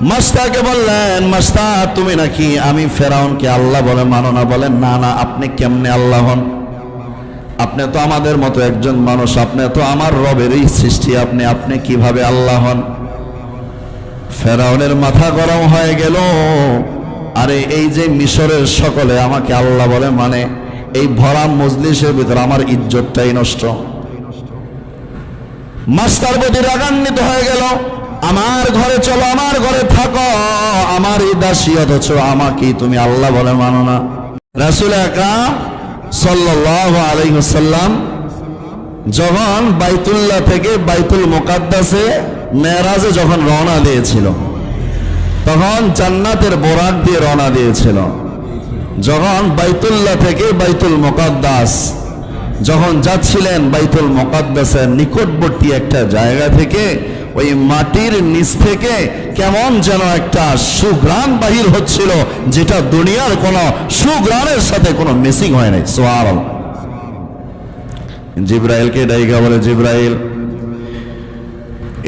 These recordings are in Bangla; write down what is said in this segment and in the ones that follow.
মাস্টারকে বললেন মাস্টার তুমি নাকি আমি ফেরাউনকে আল্লাহ বলে মানো না বলেন? না না, আপনি কেমনে আল্লাহ হন? আপনি তো আমাদের মতো একজন মানুষ, আপনি তো আমার রবেরই সৃষ্টি, আপনি আপনি কীভাবে আল্লাহ হন? ফেরাউনের মাথা গরম হয়ে গেল। আরে, এই যে মিশরের সকলে আমাকে আল্লাহ বলে মানে এই ভরা মজলিসের ভিতর আমার ইজ্জতটাই নষ্ট। মাস্টার প্রতি রাগান্বিত হয়ে গেল। আমার ঘরে চলো, আমার ঘরে থাকো। আমার এই দাসী অথচ আমাকে তুমি আল্লাহ বলে মানো না। রাসুল আকরাম সাল্লাল্লাহু আলাইহি যখন বাইতুল্লাহ থেকে বাইতুল মোকাদ্দাসে মেরাজে যখন রওনা দিয়েছিল, তখন জান্নাতের বোরাক দিয়ে রওনা দিয়েছিল। যখন বাইতুল্লাহ থেকে বাইতুল মোকাদ্দাস যখন যাচ্ছিলেন বাইতুল মোকাদ্দাসের নিকটবর্তী একটা জায়গা থেকে ওই মাটির নিচ থেকে কেমন যেন একটা সুগ্রাণ বাহির হচ্ছিল, যেটা দুনিয়ার কোনো সুগ্রাণের সাথে কোনো মিসিং হয় নাই। সোয়াল জিব্রাইলকে ডাইকা বলে, জিব্রাইল,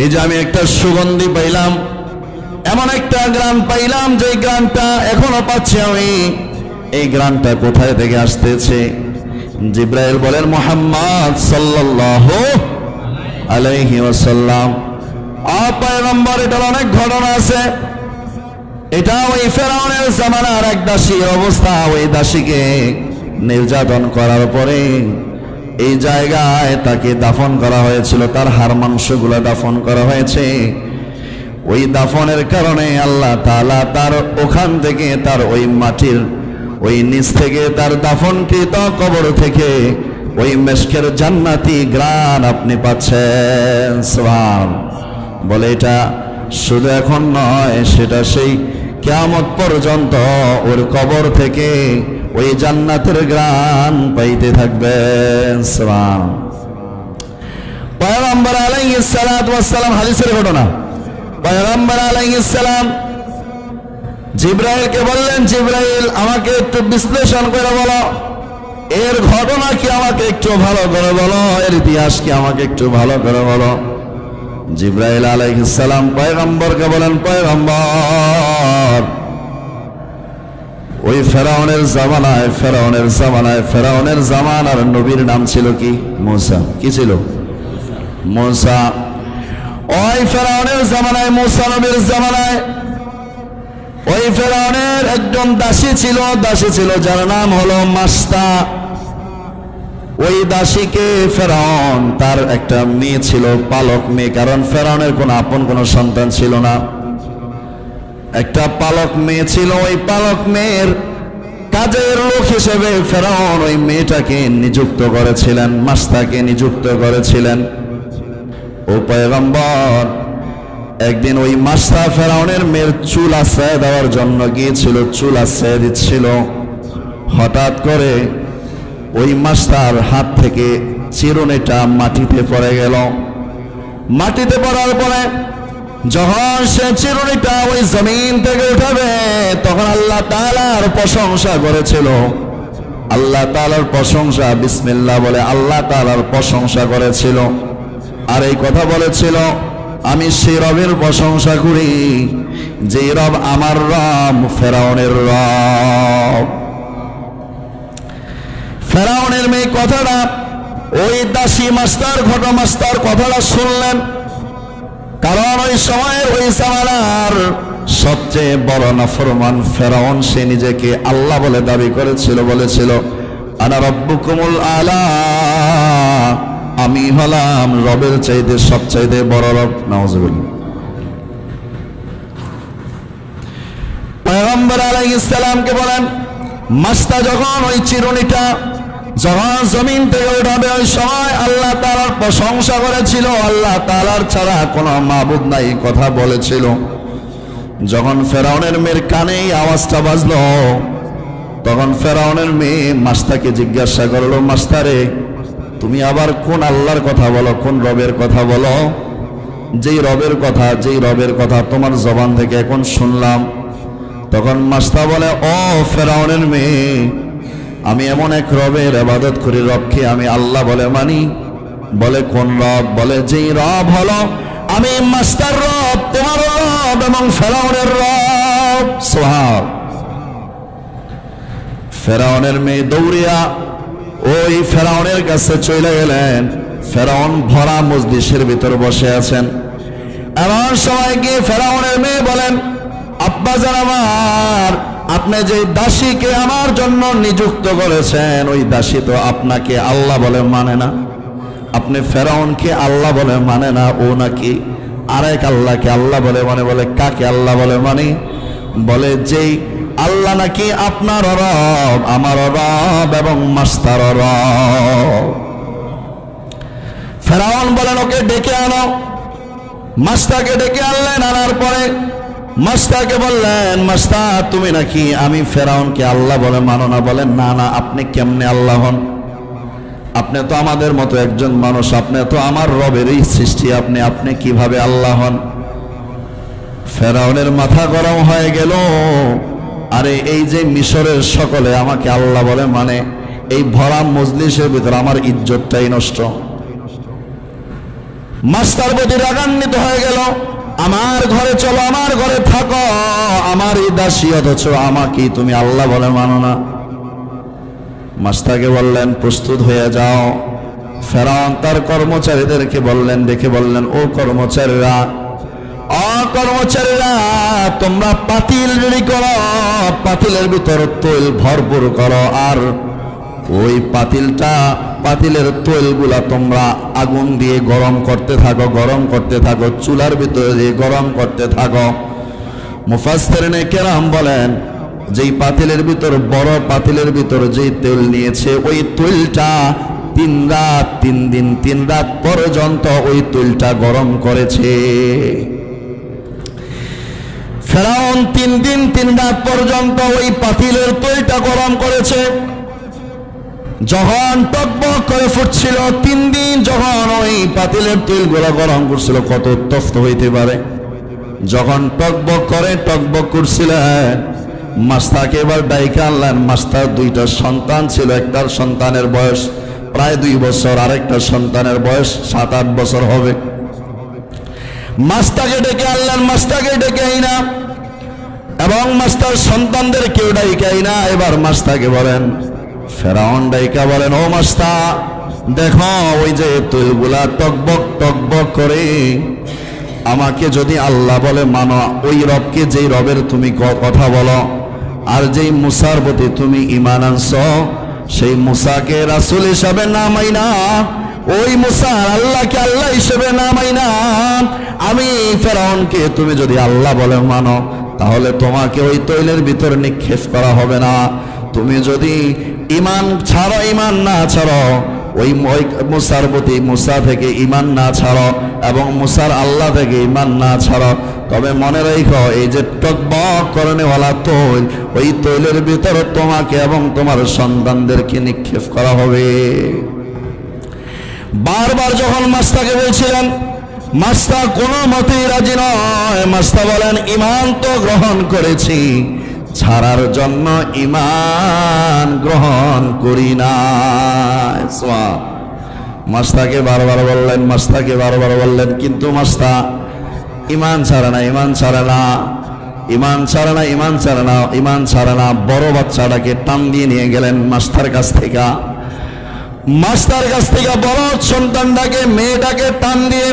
এই যে আমি একটা সুগন্ধি পাইলাম, এমন একটা গ্রাম পাইলাম যে গ্রামটা এখনও পাচ্ছি আমি। এই গ্রামটা কোথায় থেকে আসতেছে? জিব্রাইল বলেন, মোহাম্মদ সাল্লাল্লাহু আলাইহি ওয়াসাল্লাম। অনেক ঘটনা আছে। এটা ওই ফেরাউনের জামানার এক দাসীর অবস্থা, ওই দাসীকে নির্যাতন করার পরে এই জায়গায় তাকে দাফন করা হয়েছিল, তার হাড় মাংসগুলো দাফন করা হয়েছে। ওই দাফনের কারণে আল্লাহ তাআলা তার ওখান থেকে, তার ওই মাটির ওই নিচ থেকে, তার দাফনকৃত কবর থেকে ওই মেশকের জান্নাতি গ্রান আপনি পাচ্ছেন। সুবহান। বলে এটা শুধু এখন নয়, সেটা সেই কেয়ামত পর্যন্ত ওর কবর থেকে ওই জান্নাতের গ্রান পাইতে সুবহান। পয়গম্বর ওয়াস হাদিসের ঘটনা। পয়গম্বর আলাইহিস সালাম জিব্রাইলকে বললেন, জিব্রাইল, আমাকে একটু বিশ্লেষণ করে বলো। এর ঘটনা কি আমাকে একটু ভালো করে বলো? এর ইতিহাস কি আমাকে একটু ভালো করে বলো? জিব্রাইল আলাইহিস সালাম পয়গম্বরকে বলেন, পয়গম্বর, ওই ফেরাউনের জামানায় ফেরাউনের জামানায়, ফেরাউনের জামানার নবীর নাম ছিল কি? মুসা। কি ছিল? মুসা। ওই ফেরাউনের জামানায়, মুসা নবীর জামানায়, ওই ফেরাউনের একজন দাসী ছিল দাসী ছিল যার নাম হলো মাস্তা। ওই দাসীকে ফেরাউন, তার একটা মেয়ে ছিল, পালক মেয়ে, কারণ ফেরাউনের কোনো আপন, কোনো সন্তান ছিল না। একটা পালক মেয়ে ছিল, ওই পালক মেয়ের কাজের লোক হিসেবে ফেরাউন ওই মেয়েটাকে নিযুক্ত করেছিলেন, মাস্তাকে নিযুক্ত করেছিলেন। ও পয়গম্বর, একদিন ওই মাস্তা ফেরাউনের মেয়ের চুল আশ্রয় দেওয়ার জন্য গিয়েছিল, চুল আশ্রয় দিচ্ছিল। হঠাৎ করে ওই মাস্টার হাত থেকে চিরুনিটা মাটিতে পড়ে গেল। মাটিতে পড়ার পরে যখন সে চিরুনিটা ওই জমিন থেকে উঠাবে, তখন আল্লাহ তাআলার প্রশংসা করেছিল। আল্লাহ তালার প্রশংসা, বিসমিল্লাহ বলে আল্লাহ তালার প্রশংসা করেছিল। আর এই কথা বলেছিল, আমি সেই রবের প্রশংসা করি যে রব আমার রব, ফেরাউনের রব। ফেরাউনের মেয়ে কথাটা, ওই দাসী মাস্টার ঘট মাস্টার কথাটা শুনলেন। কারণ ওই সময়ের ওই জামানার সবচেয়ে বড় নাফরমান ফেরাউন, সে নিজেকে আল্লাহ বলে দাবি করেছিল, বলেছিল, আনা রব্বুকুমুল আলা, আমি হলাম রবের চাইতে সবচাইতে বড় রব। নাউজুবিল্লাহ পয়গম্বর আলাইহিস বলেন মাস্তা যখন ওই চিরুনিটা যখন জমিন থেকে উঠাবে, ওই সময় আল্লাহ তালার প্রশংসা করেছিল। আল্লাহ তালার ছাড়া কোনো মাবুদ নাই, কথা বলেছিল। যখন ফেরাউনের মেয়ের কানে এই আওয়াজটা বাজলো, তখন ফেরাউনের মেয়ে মাস্তাকে জিজ্ঞাসা করল, মাস্তারে, তুমি আবার কোন আল্লাহর কথা বলো, কোন রবের কথা বলো? যেই রবের কথা, যেই রবের কথা তোমার জবান থেকে এখন শুনলাম। তখন মাস্তা বলে, ও ফেরাউনের মেয়ে আমি এমন এক রবের আবাদত করি, রবকে আমি আল্লাহ বলে মানি, বলে কোন রব, বলে যেই রব হলো, আমি মাস্টার রব, তোমার রব এবং ফেরাউনের রব। সোহাব ফেরাউনের মেয়ে দৌড়িয়া ওই ফেরাউনের কাছে চলে গেলেন। ফেরাউন ভরা মজলিসের ভিতর বসে আছেন। এমন সময় গিয়ে ফেরাউনের মেয়ে বলেন, আব্বা আমার আপনি যে দাসীকে আমার জন্য নিযুক্ত করেছেন, ওই দাসী তো আপনাকে আল্লাহ বলে মানে না। আপনি ফেরাউনকে আল্লাহ বলে মানে না, ও নাকি আরেক আল্লাহকে আল্লাহ বলে মানে বলে কাকে আল্লাহ বলে মানে? বলে যেই আল্লাহ নাকি আপনার রব, আমার রব এবং মাস্তার রব। ফেরাউন বলেন, ওকে ডেকে আনো। মাস্টারকে ডেকে আনলেন, আনার পরে মাস্টারকে বললেন মাস্তা তুমি নাকি আমি ফেরাউনকে আল্লাহ বলে মানো না? বলেন, না না, আপনি কেমনে আল্লাহ হন? আপনি তো আমাদের মতো একজন মানুষ, আপনি তো আমার রবেরই সৃষ্টি, আপনি আপনি কীভাবে আল্লাহ হন? ফেরাউনের মাথা গরম হয়ে গেল। আরে, এই যে মিশরের সকলে আমাকে আল্লাহ বলে মানে এই ভরা মজলিসের ভিতরে আমার ইজ্জতটাই নষ্ট। মাস্টার প্রতি রাগান্বিত হয়ে গেল। আমার ঘরে চলো, আমার ঘরে থাকো। আমার দাসী অথচ আমাকে তুমি আল্লাহ বলে মানো না। মাস্টারকে বললেন, প্রস্তুত হয়ে যাও। ফেরাউন তার কর্মচারীদেরকে বললেন, দেখে বললেন, ও কর্মচারীরা কর্মচারীরা তোমরা পাতিল রেডি করো, পাতিলের ভিতর তৈল ভরপুর করো, আর ওই পাতিলটা, পাতিলের তৈলগুলা তোমরা আগুন দিয়ে গরম করতে থাকো, গরম করতে থাকো, চুলার ভিতরে দিয়ে গরম করতে থাকো। মুফাসসিরিনে কেরাম বলেন, যেই পাতিলের ভিতর, বড় পাতিলের ভিতর যেই তেল নিয়েছে, ওই তৈলটা তিন রাত, তিন দিন, তিন রাত পর্যন্ত ওই তৈলটা গরম করেছে। ফেরাউন তিন দিন, তিন রাত পর্যন্ত ওই পাতিলের তৈলটা গরম করেছে। যখন টকবক করে ফুটছিল। তিন দিন যখন ওই পাতিলের তেল গোলা গরম করছিল। কত উত্তপ্ত হইতে পারে। যখন টকবক করে, টকবক করছিলেন মাস্তাকে এবার ডাইকা আনলেন। মাস্তার দুইটা সন্তান ছিল। একটার সন্তানের বয়স প্রায় দুই বছর, আরেকটা সন্তানের বয়স সাত, আট বছর হবে। মাস্তাকে ডেকে আনলেন। মাস্তাকে ডেকে আইনা। এবং মাস্টার সন্তানদের কেউ ডাইকাই না এবার মাস্তাকে বলেন ফেরাউন ডাইকা বলেন, ও মাস্তা, দেখো ওই যে তৈলগুলা টকবক টকবক করে আমাকে যদি আল্লাহ বলে মানো, ওই রবকে যেই রবের তুমি কথা বলো, আর যেই মুসার প্রতি তুমি ইমান আনছ, সেই মুসাকে রাসুল হিসাবে নামাই না ওই মুসার আল্লাহকে আল্লাহ হিসেবে নামাই না আমি ফেরাউনকে তুমি যদি আল্লাহ বলে মানো, তাহলে তোমাকে ওই তৈলের ভিতর নিক্ষেপ করা হবে না। তুমি যদি ইমান ছাড়ো ইমান না ছাড়ো, ওই মুসার প্রতি মুসা থেকে ইমান না ছাড়ো এবং মুসার আল্লাহ থেকে ইমান না ছাড়ো। তবে মনে রেখো, এই যে টকবক করণেওয়ালা তৈল, ওই তৈলের ভিতর তোমাকে এবং তোমার সন্তানদেরকে নিক্ষেপ করা হবে। বারবার যখন মাস্তাকে বলছিলেন, মাস্তা কোনো মতেই রাজি নয়, মাস্তা বলেন ইমান তো গ্রহণ করেছি ছাড়ার জন্য ইমান গ্রহণ করি না। মাস্তাকে বারবার বললেন, মাস্তাকে বারবার বললেন, কিন্তু মাস্তা ইমান ছাড়ে না ইমান ছাড়ে না। ইমান ছাড়ে না ইমান ছাড়ে না ইমান ছাড়ে না। বড় বাচ্চাটাকে টান দিয়ে নিয়ে গেলেন মাস্টার কাছ থেকে। মাস্টার কাছ থেকে বড় সন্তানটাকে, মেয়েটাকে টান দিয়ে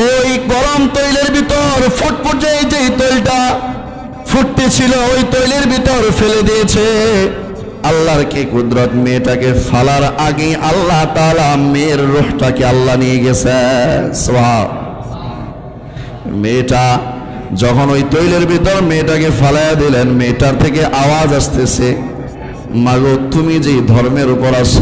ওই গরম তৈলের ভিতর, ফুটফুট যে যে তৈলটা ফুটতেছিল ওই তৈলের ভিতর ফেলে দিয়েছে। আল্লাহর কি কুদরত? মেয়েটাকে ফালার আগে আল্লাহ তাআলা মেয়ের রোহটাকে আল্লাহ নিয়ে গেছে। মেয়েটা যখন ওই তৈলের ভিতর মেয়েটাকে ফালাইয়া দিলেন, মেয়েটার থেকে আওয়াজ আসতেছে, মাগো, তুমি যে ধর্মের উপর আস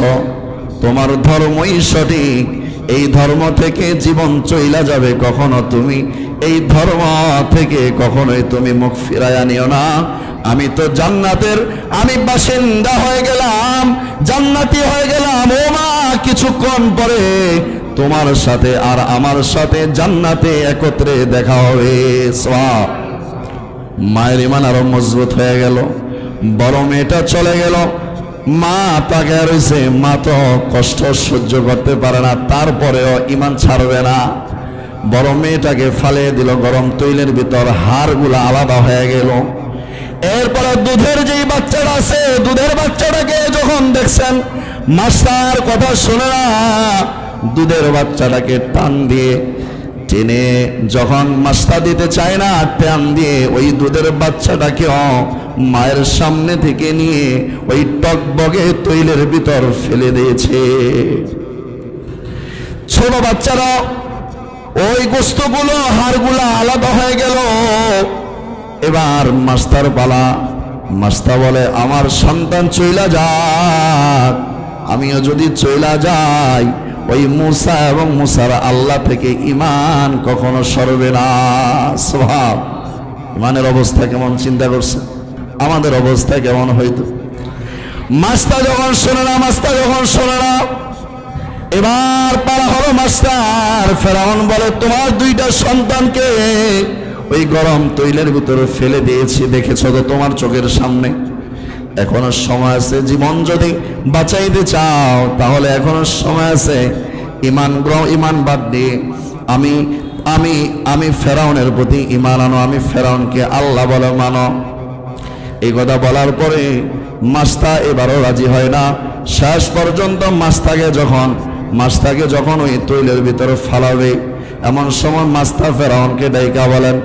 তোমার ধর্মই সঠিক এই ধর্ম থেকে জীবন চইলা যাবে কখনো তুমি? এই ধর্ম থেকে কখনোই তুমি মুখ ফিরাইয়া নিও না। আমি তো জান্নাতের, আমি বাসিন্দা হয়ে গেলাম, জান্নাতি হয়ে গেলাম। ও মা, কিছুক্ষণ পরে তোমার সাথে আর আমার সাথে জান্নাতে একত্রে দেখা হবে। সওয়াব। মায়ের ইমান আরও মজবুত হয়ে গেল। বড় মেয়েটা চলে গেল। মা তাকে রয়েছে মা তো কষ্ট সহ্য করতে পারে না, তারপরেও ইমান ছাড়বে না। বড় মেয়েটাকে ফালিয়ে দিল, গরম তৈলের ভিতর হাড়গুলা আলাদা হয়ে গেল। এরপরে দুধের যেই বাচ্চাটা আছে, দুধের বাচ্চাটাকে যখন দেখছেন, মাস্টার কথা শুনে না, দুধের বাচ্চাটাকে টান দিয়ে টেনে যখন মাস্তা দিতে চায় না, টান দিয়ে ওই দুধের বাচ্চাটাকেও মায়ের সামনে থেকে নিয়ে ওই টকবগে তৈলের ভিতর ফেলে দিয়েছে। ছোট বাচ্চারা, ওই গোস্তগুলো, হাড়গুলো আলাদা হয়ে গেল। এবার মাস্তার পালা, মাস্তা বলে, আমার সন্তান চইলা যাক, আমিও যদি চইলা যাই ওই মুসা এবং মুসার আল্লাহ থেকে ইমান কখনো সরবে না। স্বভাব ইমানের অবস্থা কেমন চিন্তা করছে আমাদের অবস্থা কেমন হইতো? মাস্তা যখন শোনে না মাস্তা যখন শোনে না এবার পারা হলো মাস্টার। ফেরাউন বলে, তোমার দুইটা সন্তানকে ওই গরম তৈলের ভিতরে ফেলে দিয়েছি, দেখেছ তো তোমার চোখের সামনে? এখনও সময় আছে জীবন যদি বাঁচাইতে চাও, তাহলে এখনও সময় আছে ইমান গ্রহ ইমান বাদ দিয়ে আমি আমি আমি ফেরাউনের প্রতি ইমান আনো, আমি ফেরাউনকে আল্লাহ বলে মানো। এই কথা বলার পরে মাস্তা এবারও রাজি হয় না। শেষ পর্যন্ত মাস্তাকে যখন মাস্তাকে যখন ওই তৈলের ভিতরে ফালাবে, এমন সময় মাস্তা ফেরাউনকে ডাইকা বলেন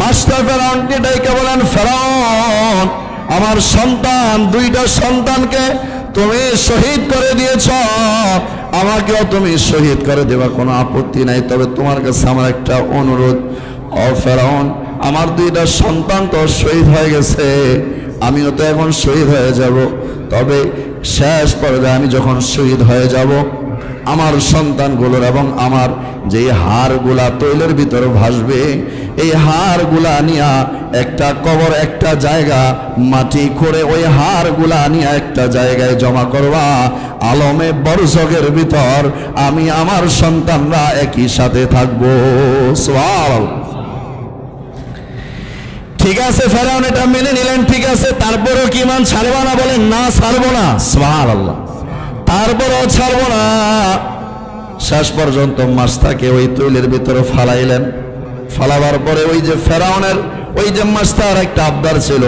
মাস্তা ফেরাউনকে ডাইকা বলেন, ফেরাউন আমার সন্তান, দুইটা সন্তানকে তুমি শহীদ করে দিয়েছ। আমাকেও তুমি শহীদ করে দেবা কোনো আপত্তি নাই। তবে তোমার কাছে আমার একটা অনুরোধ ফেরাউন, আমার দুইটা সন্তান তো শহীদ হয়ে গেছে, আমিও তো এখন শহীদ হয়ে যাব। তবে শেষ পর্যায়ে আমি যখন শহীদ হয়ে যাব আমার সন্তানগুলোর এবং আমার যে হাড়গুলা তৈলের ভিতরে ভাসবে, এই হাড়গুলা নিয়া একটা কবর, একটা জায়গা মাটি করে ওই হাড়গুলা নিয়া একটা জায়গায় জমা করবা। আলমে বরজকের ভিতর আমি আমার সন্তানরা একই সাথে থাকব। সোয়াল ঠিক আছে, ফেরাউন, এটা মেনে নিলেন, ঠিক আছে, তারপরেও কি মান ছাড়বো না বলেন? না, ছাড়বো না। সোহার আল্লাহ তারপরেও ছাড়বো না। শেষ পর্যন্ত মাস্তাকে ওই তৈলের ভিতরে ফালাইলেন। ফালাবার পরে ওই যে ফেরাউনের, ওই যে মাস্তার একটা আবদার ছিল।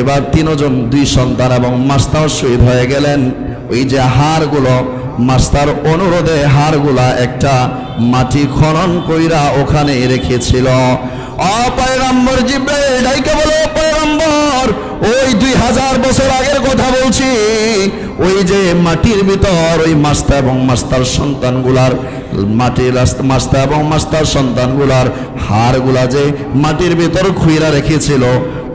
এবার তিনজন, দুই সন্তান এবং মাস্তাও শহীদ হয়ে গেলেন। ওই যে হাড়গুলো মাস্তার অনুরোধে হাড়গুলা একটা মাটি খনন কইরা ওখানে রেখেছিল। অপয়গম্বর জিব্রাইল, ডাইকে বলো ওই দুই হাজার বছর আগের কথা বলছি। ওই যে মাটির ভিতর, ওই মাস্তা এবং মাস্তার সন্তানগুলার মাটির মাস্তা এবং মাস্তার সন্তানগুলার হাড়গুলা যে মাটির ভিতর খুইরা রেখেছিল,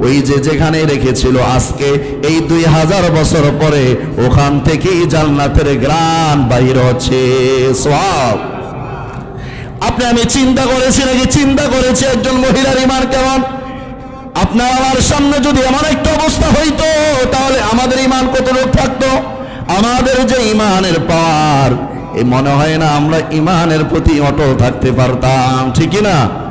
ওই যে যেখানে রেখেছিল, আজকে এই দুই হাজার বছর পরে ওখান থেকেই জান্নাতের গ্রান বাহির হচ্ছে। সব আপনি আমি চিন্তা করেছি নাকি চিন্তা করেছি একজন মহিলার ইমান কেমন? আপনার আমার সামনে যদি এমন একটা অবস্থা হইতো, তাহলে আমাদের ইমান কত লোক থাকতো? আমাদের যে ইমানের পার এ মনে হয় না আমরা ইমানের প্রতি অটল থাকতে পারতাম ঠিকই না?